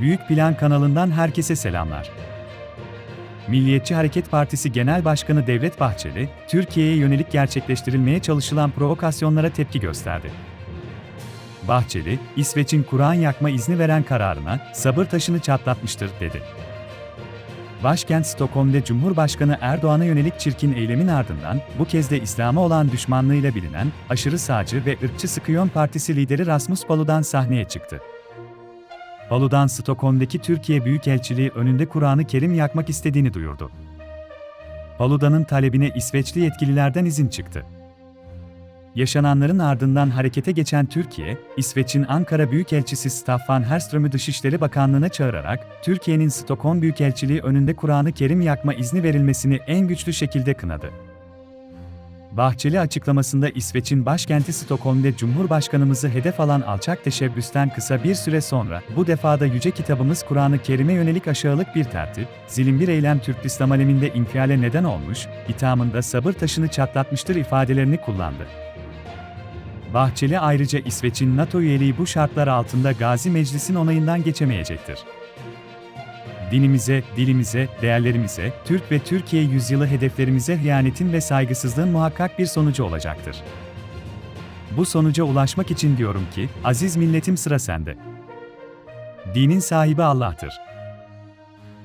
Büyük Plan kanalından herkese selamlar. Milliyetçi Hareket Partisi Genel Başkanı Devlet Bahçeli, Türkiye'ye yönelik gerçekleştirilmeye çalışılan provokasyonlara tepki gösterdi. Bahçeli, İsveç'in Kur'an yakma izni veren kararına sabır taşını çatlatmıştır dedi. Başkent Stockholm'de Cumhurbaşkanı Erdoğan'a yönelik çirkin eylemin ardından bu kez de İslam'a olan düşmanlığıyla bilinen aşırı sağcı ve ırkçı Sıkıyon Partisi lideri Rasmus Paludan sahneye çıktı. Paludan Stockholm'daki Türkiye Büyükelçiliği önünde Kur'an-ı Kerim yakmak istediğini duyurdu. Paludan'ın talebine İsveçli yetkililerden izin çıktı. Yaşananların ardından harekete geçen Türkiye, İsveç'in Ankara Büyükelçisi Staffan Herström'ü Dışişleri Bakanlığı'na çağırarak, Türkiye'nin Stockholm Büyükelçiliği önünde Kur'an-ı Kerim yakma izni verilmesini en güçlü şekilde kınadı. Bahçeli açıklamasında İsveç'in başkenti Stockholm'de Cumhurbaşkanımızı hedef alan alçak teşebbüsten kısa bir süre sonra bu defada yüce kitabımız Kur'an-ı Kerim'e yönelik aşağılık bir tertip, zilim bir eylem Türk İslam aleminde infiale neden olmuş, ithamında sabır taşını çatlatmıştır ifadelerini kullandı. Bahçeli ayrıca İsveç'in NATO üyeliği bu şartlar altında Gazi Meclis'in onayından geçemeyecektir. Dinimize, dilimize, değerlerimize, Türk ve Türkiye yüzyılı hedeflerimize hıyanetin ve saygısızlığın muhakkak bir sonucu olacaktır. Bu sonuca ulaşmak için diyorum ki, aziz milletim sıra sende. Dinin sahibi Allah'tır.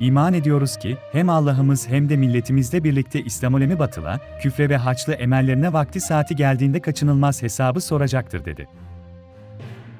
İman ediyoruz ki, hem Allah'ımız hem de milletimizle birlikte İslamolemi batıla, küfre ve haçlı emellerine vakti saati geldiğinde kaçınılmaz hesabı soracaktır dedi.